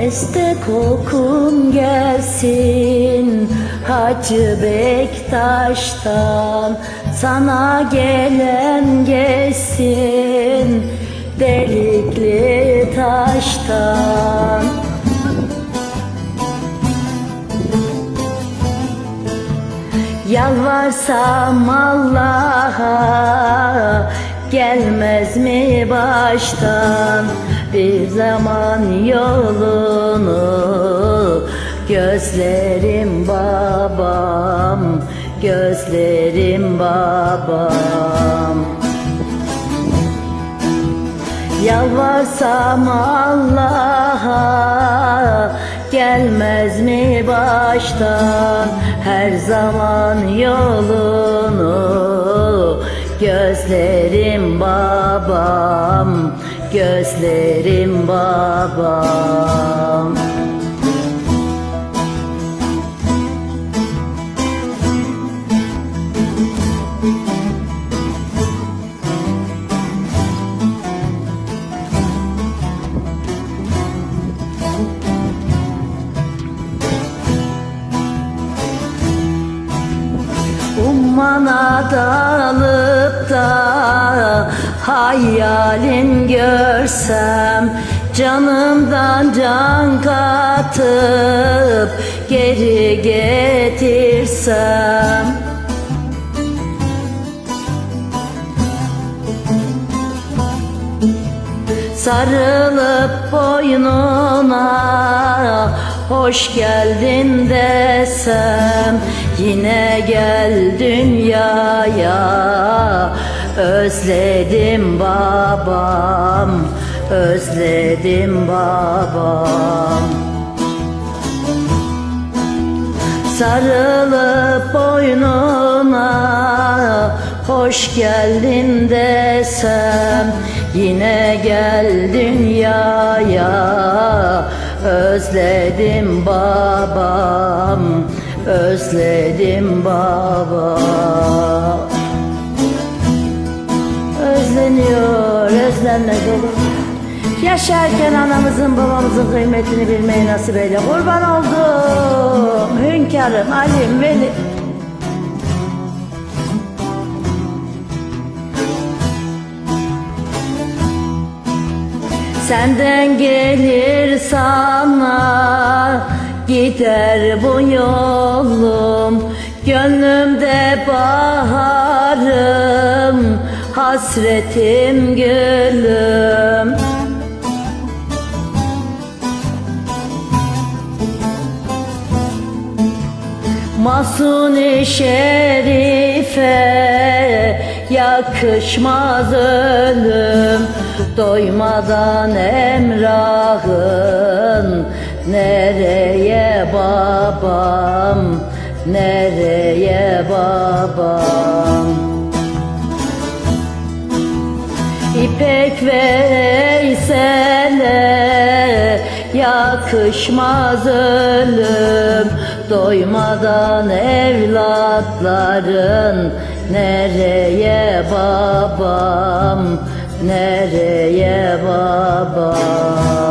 Este kokun gelsin Hacı Bektaş'tan. Sana gelen gelsin Delikli taştan. Yalvarsam Allah'a gelmez mi baştan? Bir zaman yolunu gözlerim babam gözlerim babam. Yalvarsam Allah'a gelmez mi baştan? Her zaman yolunu gözlerim babam gözlerim babam Ummana dalıp da hayalin görsem Canımdan can katıp geri getirsem. Sarılıp boynuna hoş geldin desem Yine gel dünyaya. Özledim babam Özledim babam. Sarılıp boynuna hoş geldin desem Yine gel dünyaya. Özledim babam Özledim babam Özleniyor, özlenmez olur. Yaşarken anamızın babamızın kıymetini bilmeyi nasip eyle. Kurban oldum hünkârım Alim Veli. Senden gelir sana gider bu yolum. Gönlümde baharım hasretim gülüm. Masuni şerife yakışmaz ölüm. Doymadan emrahın nereye babam? Nereye babam? İpek Veysel'e yakışmaz ölüm. Doymadan evlatların nereye babam? Nereye babam